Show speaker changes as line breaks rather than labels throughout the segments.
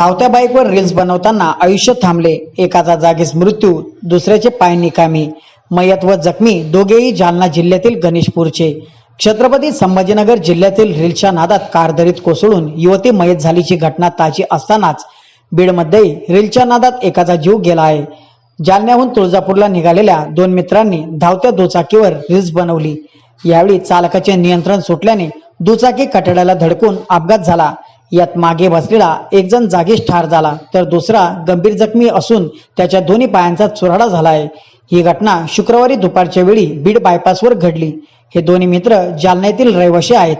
धावत्या बाईकवर रील्स बनवताना आयुष्य थांबले. एकाचा जागीच मृत्यू दुसऱ्याचे पाय निकामी. मयत व जखमी दोघेही जालना जिल्ह्यातील गणेशपूरचे. छत्रपती संभाजीनगर जिल्ह्यातील रील्सच्या नादात कारदरीत कोसळून युवती मयत झालीची घटना ताजी असतानाच बीडमध्येही रील्सच्या नादात एकाचा जीव गेला आहे. जालन्याहून तुळजापूरला निघालेल्या दोन मित्रांनी धावत्या दुचाकीवर रील्स बनवली. यावेळी चालकाचे नियंत्रण सुटल्याने दुचाकी कठड्याला धडकून अपघात झाला. यात मागे बसलेला एक जण जागीच ठार झाला तर दुसरा गंभीर जखमी असून त्याच्या दोन्ही पायांचा चुराडा झाला आहे ही घटना शुक्रवारी दुपारच्या वेळी बीड बायपासवर घडली. हे दोन्ही मित्र जालना येथील रहिवाशी आहेत.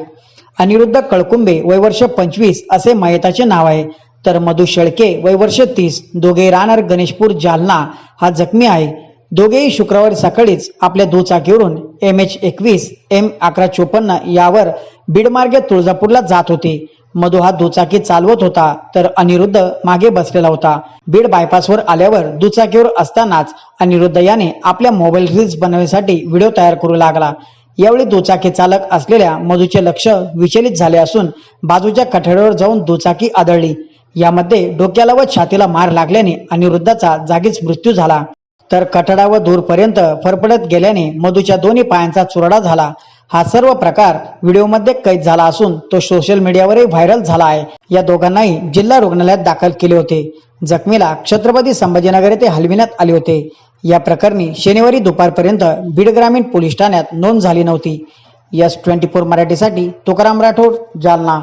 अनिरुद्ध कळकुंबे वयवर्ष पंचवीस असे मयताचे नाव आहे. तर मधु शेळके वयवर्ष तीस दोघे राहणार गणेशपूर जालना. हा जखमी आहे. दोघेही शुक्रवारी सकाळीच आपल्या दुचाकीवरून एम एच एकवीस एम अकरा चोपन्न यावर बीडमार्गे तुळजापूरला जात होते. मधु हा दुचाकी चालवत होता तर अनिरुद्ध मागे बसलेला होता. बीड बायपासवर आल्यावर दुचाकीवर असतानाच अनिरुद्ध याने आपल्या मोबाईल रील्स बनवण्यासाठी व्हिडिओ तयार करू लागला. यावेळी दुचाकी चालक असलेल्या मधूचे लक्ष विचलित झाले असून बाजूच्या कठड्यावर जाऊन दुचाकी आदळली. यामध्ये डोक्याला व छातीला मार लागल्याने अनिरुद्धाचा जागीच मृत्यू झाला. तर कठडा व दूरपर्यंत फरफडत गेल्याने मधूच्या दोन्ही पायांचा चुरडा झाला. हा सर्व प्रकार व्हिडिओमध्ये कैद झाला असून तो सोशल मीडियावरही व्हायरल झाला आहे. या दोघांनाही जिल्हा रुग्णालयात दाखल केले होते. जखमीला छत्रपती संभाजीनगर येथे हलविण्यात आले होते. या प्रकरणी शनिवारी दुपारपर्यंत बीड ग्रामीण पोलीस ठाण्यात नोंद झाली नव्हती. यस ट्वेंटी फोर मराठीसाठी तुकाराम राठोड जालना.